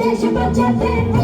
Deus te abençoe.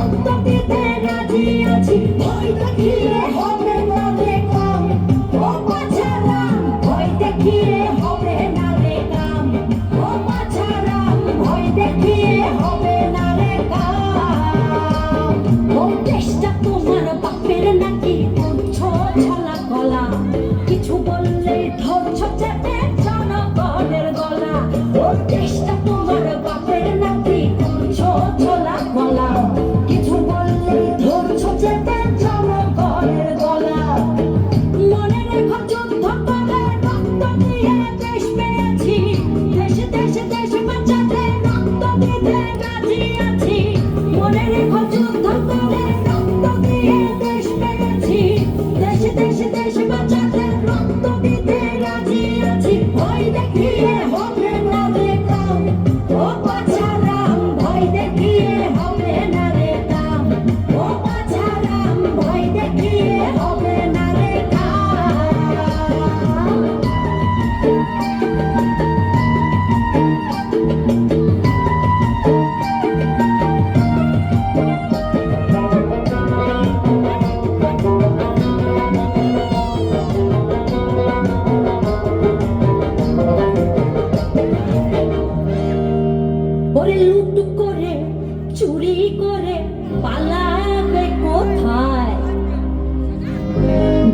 পালাবে কোথায়?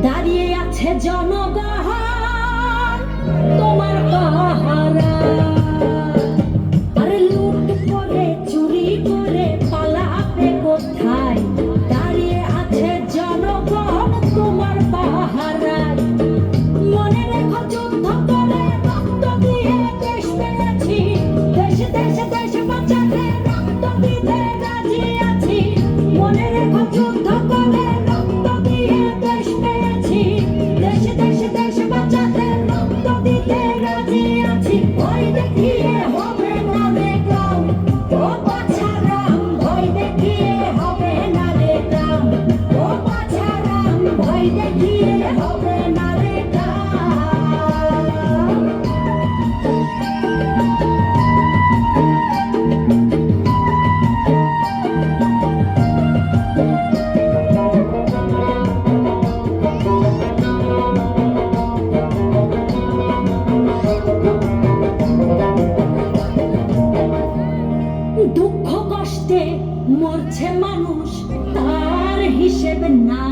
দাঁড়িয়ে আছে জনগণ morte manus tar hiseb na